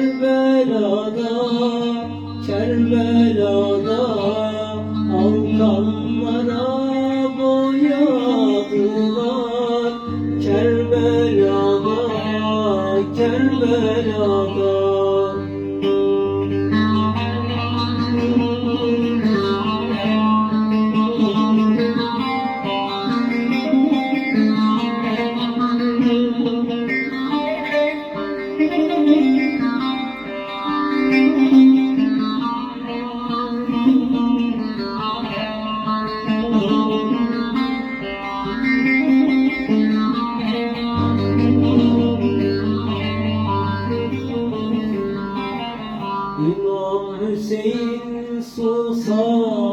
Kerbela'da, Kerbela'da Alkanlara boyadılar. Kerbela'da, Kerbela'da İmam Hüseyin susamıştı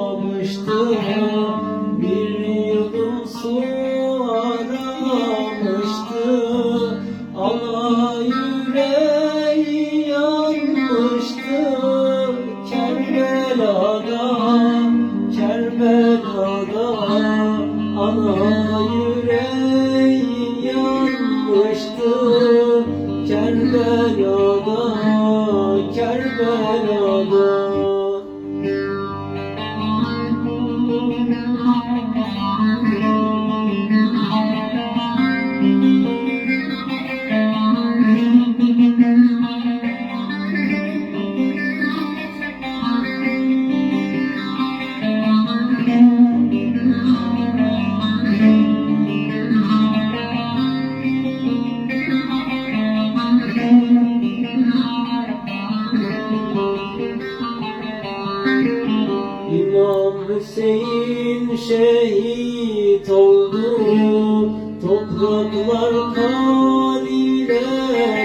Bir yudum su aramıştı. Ama yüreği yanmıştı Kerbela'da, Kerbela'da. Ana yüreği yanmıştı Kerbela'da, Kerbela'da Hüseyin şehit oldu. Topraklar kan ile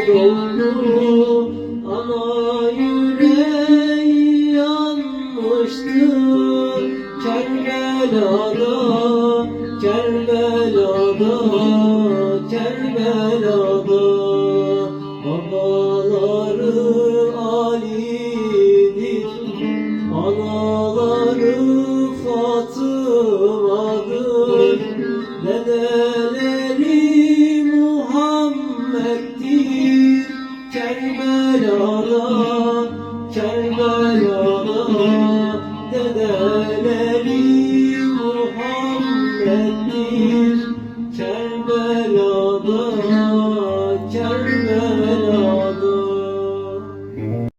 doldu. Ana yüreği yanmıştı. Kerbela'da, Kerbela'da, Kerbela'da. Babaları Ali'dir Anaları